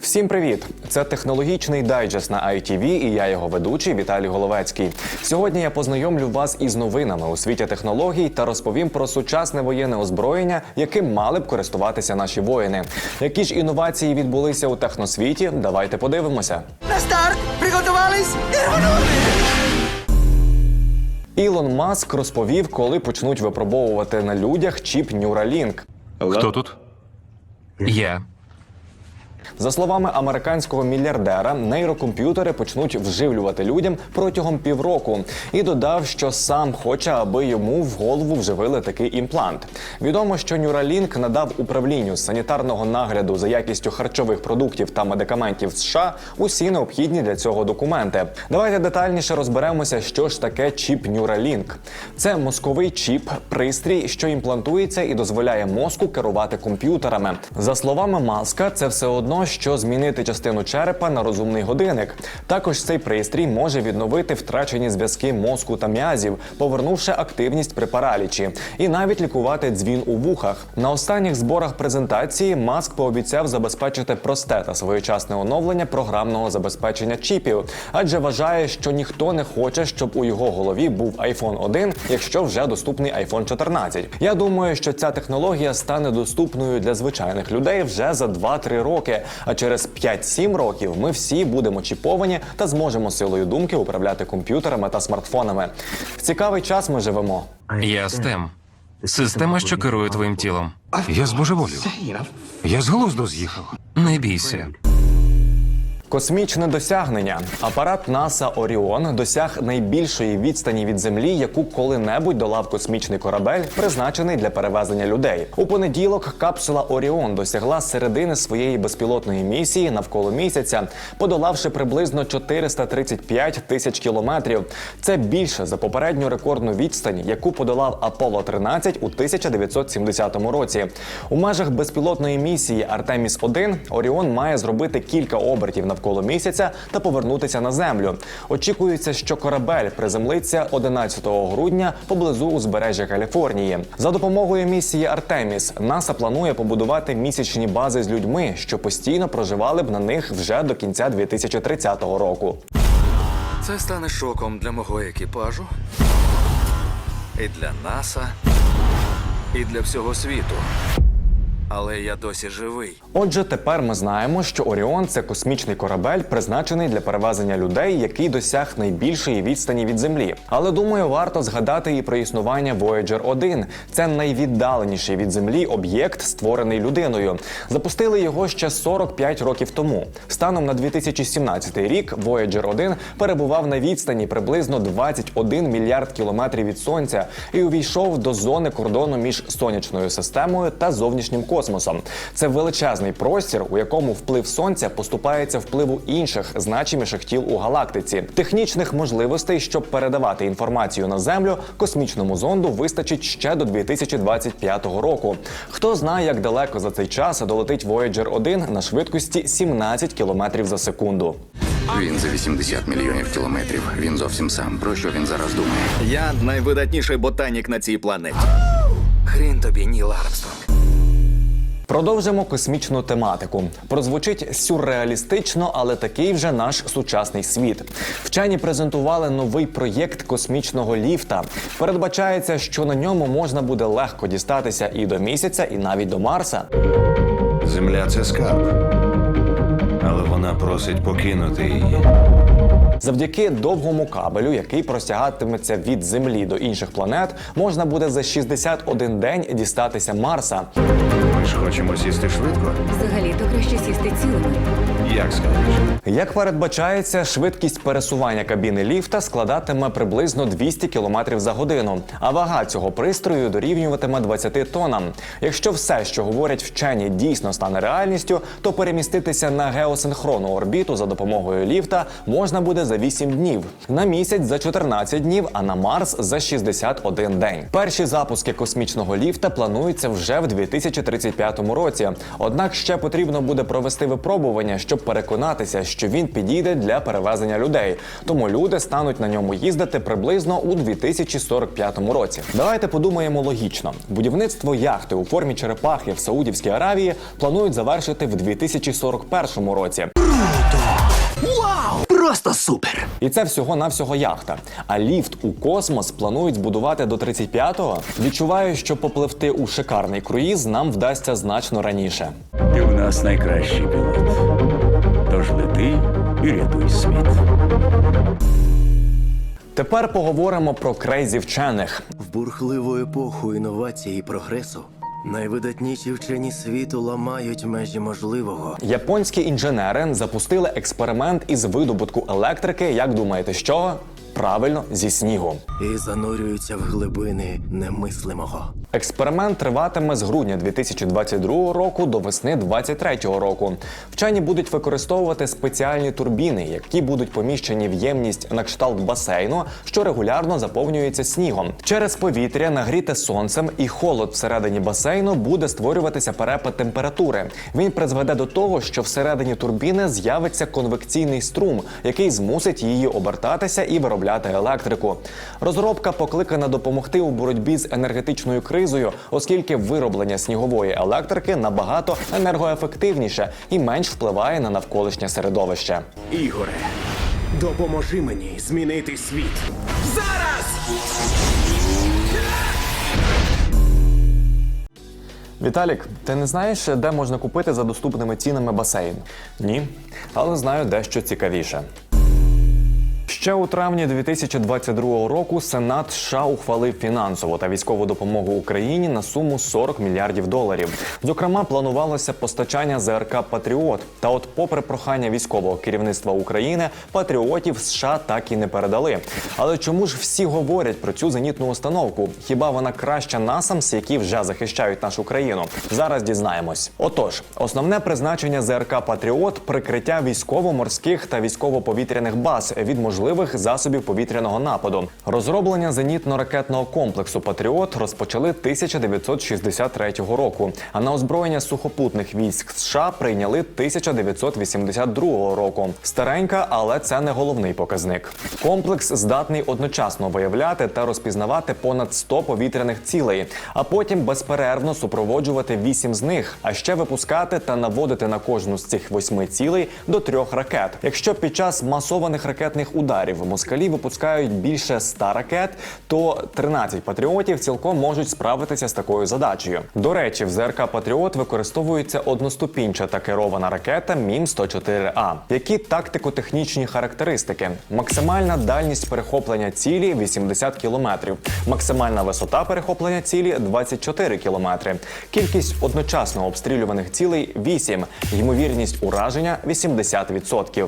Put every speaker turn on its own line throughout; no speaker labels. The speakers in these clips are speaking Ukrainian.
Всім привіт! Це технологічний дайджест на ITV і я його ведучий Віталій Головецький. Сьогодні я познайомлю вас із новинами у світі технологій та розповім про сучасне воєнне озброєння, яким мали б користуватися наші воїни. Які ж інновації відбулися у техносвіті? Давайте подивимося.
На старт! Приготувались і рванули!
Ілон Маск розповів, коли почнуть випробовувати на людях чіп Neuralink.
Хто тут? Я.
За словами американського мільярдера, нейрокомп'ютери почнуть вживлювати людям протягом півроку і додав, що сам хоче, аби йому в голову вживили такий імплант. Відомо, що Neuralink надав управлінню санітарного нагляду за якістю харчових продуктів та медикаментів США усі необхідні для цього документи. Давайте детальніше розберемося, що ж таке чіп Neuralink. Це мозковий чіп, пристрій, що імплантується і дозволяє мозку керувати комп'ютерами. За словами Маска, це все одно, що змінити частину черепа на розумний годинник. Також цей пристрій може відновити втрачені зв'язки мозку та м'язів, повернувши активність при паралічі, і навіть лікувати дзвін у вухах. На останніх зборах презентації Маск пообіцяв забезпечити просте та своєчасне оновлення програмного забезпечення чіпів, адже вважає, що ніхто не хоче, щоб у його голові був iPhone 1, якщо вже доступний iPhone 14. Я думаю, що ця технологія стане доступною для звичайних людей вже за 2-3 роки. А через 5-7 років ми всі будемо чіповані та зможемо силою думки управляти комп'ютерами та смартфонами. В цікавий час ми живемо.
Я стем. Система, що керує твоїм тілом.
Я збожеволів. Я з глузду з'їхав.
Не бійся.
Космічне досягнення. Апарат НАСА Оріон досяг найбільшої відстані від Землі, яку коли-небудь долав космічний корабель, призначений для перевезення людей. У понеділок капсула Оріон досягла середини своєї безпілотної місії навколо місяця, подолавши приблизно 435 тисяч кілометрів. Це більше за попередню рекордну відстань, яку подолав Аполло 13 у 1970 році. У межах безпілотної місії Артеміс 1 Оріон має зробити кілька обертів навколо місяця та повернутися на землю. Очікується, що корабель приземлиться 11 грудня поблизу узбережжя Каліфорнії. За допомогою місії Артеміс НАСА планує побудувати місячні бази з людьми, що постійно проживали б на них вже до кінця 2030 року.
Це стане шоком для мого екіпажу, і для НАСА, і для всього світу. Але я досі живий.
Отже, тепер ми знаємо, що Оріон це космічний корабель, призначений для перевезення людей, який досяг найбільшої відстані від Землі. Але думаю, варто згадати і про існування Voyager 1. Це найвіддаленіший від Землі об'єкт, створений людиною. Запустили його ще 45 років тому. Станом на 2017 рік Voyager 1 перебував на відстані приблизно 21 мільярд кілометрів від сонця і увійшов до зони кордону між сонячною системою та зовнішнім космосом. Це величезний простір, у якому вплив сонця поступається впливу інших значиміших тіл у галактиці. Технічних можливостей, щоб передавати інформацію на землю, космічному зонду вистачить ще до 2025 року. Хто знає, як далеко за цей час долетить Voyager 1 на швидкості 17 км за секунду.
Він за 80 мільйонів кілометрів. Він зовсім сам. Про що він зараз думає?
Я найвидатніший ботанік на цій планеті. Хрін тобі, Ніл Армстронг.
Продовжимо космічну тематику. Прозвучить сюрреалістично, але такий вже наш сучасний світ. Вчені презентували новий проєкт космічного ліфта. Передбачається, що на ньому можна буде легко дістатися і до місяця, і навіть до Марса.
Земля це скарб. Але вона просить покинути її.
Завдяки довгому кабелю, який простягатиметься від Землі до інших планет, можна буде за 61 день дістатися Марса.
Ми ж хочемо сісти швидко.
Взагалі-то краще сісти цілими.
Як скажеш?
Як передбачається, швидкість пересування кабіни ліфта складатиме приблизно 200 км за годину, а вага цього пристрою дорівнюватиме 20 тонам. Якщо все, що говорять вчені, дійсно стане реальністю, то переміститися на геосинхронну орбіту за допомогою ліфта можна буде за 8 днів, на місяць за 14 днів, а на Марс за 61 день. Перші запуски космічного ліфта плануються вже в 2035 році. Однак ще потрібно буде провести випробування, щоб щоб переконатися, що він підійде для перевезення людей. Тому люди стануть на ньому їздити приблизно у 2045 році. Давайте подумаємо логічно: будівництво яхти у формі черепахи в Саудівській Аравії планують завершити в 2041 році.
Просто супер!
І це всього навсього яхта. А ліфт у космос планують збудувати до 35-го. Відчуваю, що попливти у шикарний круїз нам вдасться значно раніше.
Ти в нас найкращий пілот. Тож лети і рятуй світ.
Тепер поговоримо про крейзі вчених.
В бурхливу епоху інновацій і прогресу найвидатніші вчені світу ламають межі можливого.
Японські інженери запустили експеримент із видобутку електрики. Як думаєте, чого? Правильно, зі снігу.
і занурюються в глибини немислимого.
Експеримент триватиме з грудня 2022 року до весни 2023 року. Вчені будуть використовувати спеціальні турбіни, які будуть поміщені в ємність на кшталт басейну, що регулярно заповнюється снігом. Через повітря, нагріте сонцем і холод всередині басейну буде створюватися перепад температури. Він призведе до того, що всередині турбіни з'явиться конвекційний струм, який змусить її обертатися і виробляти електрику. Розробка покликана допомогти у боротьбі з енергетичною кризою, оскільки вироблення снігової електрики набагато енергоефективніше і менш впливає на навколишнє середовище.
Ігоре, допоможи мені змінити світ. зараз.
Віталік, ти не знаєш, де можна купити за доступними цінами басейн? Ні, але знаю дещо цікавіше. Ще у травні 2022 року Сенат США ухвалив фінансову та військову допомогу Україні на суму 40 мільярдів доларів. Зокрема, планувалося постачання ЗРК Патріот. Та от, попри прохання військового керівництва України, патріотів США так і не передали. Але чому ж всі говорять про цю зенітну установку? Хіба вона краща насамс, які вже захищають нашу країну? Зараз дізнаємось. Отож, основне призначення ЗРК Патріот прикриття військово-морських та військово-повітряних баз від можливих засобів повітряного нападу. Розроблення зенітно-ракетного комплексу Патріот розпочали 1963 року. А на озброєння сухопутних військ США прийняли 1982 року. Старенька, але це не головний показник. Комплекс здатний одночасно виявляти та розпізнавати понад 100 повітряних цілей, а потім безперервно супроводжувати вісім з них, а ще випускати та наводити на кожну з цих восьми цілей до трьох ракет. Якщо під час масованих ракетних ударів москалі випускають більше 100 ракет, то 13 патріотів цілком можуть справитися з такою задачею. До речі, в ЗРК Патріот використовується одноступінчата керована ракета Мім 104 А. Які тактико-технічні характеристики? Максимальна дальність перехоплення цілі 80 кілометрів, максимальна висота перехоплення цілі 24 кілометри. Кількість одночасно обстрілюваних цілей 8, ймовірність ураження 80%.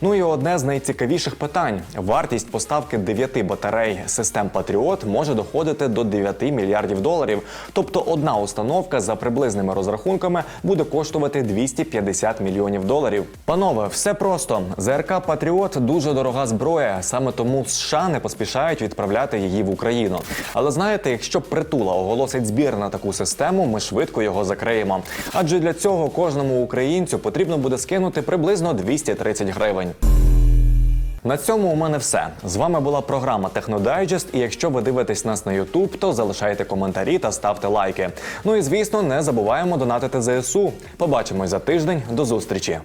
Ну і одне з найцікавіших питань: вартість поставки 9 батарей систем Патріот може доходити до 9 мільярдів доларів. Тобто одна установка за приблизними розрахунками буде коштувати 250 мільйонів доларів. Панове, все просто ЗРК Патріот дуже дорога зброя. Саме тому США не поспішають відправляти її в Україну. Але знаєте, якщо притула оголосить збір на таку систему, ми швидко його закриємо. Адже для цього кожному українцю потрібно буде скинути приблизно 230 гривень. На цьому у мене все. З вами була програма Технодайджест. І якщо ви дивитесь нас на Ютуб, то залишайте коментарі та ставте лайки. Ну і звісно, не забуваємо донатити ЗСУ. Побачимось за тиждень. До зустрічі.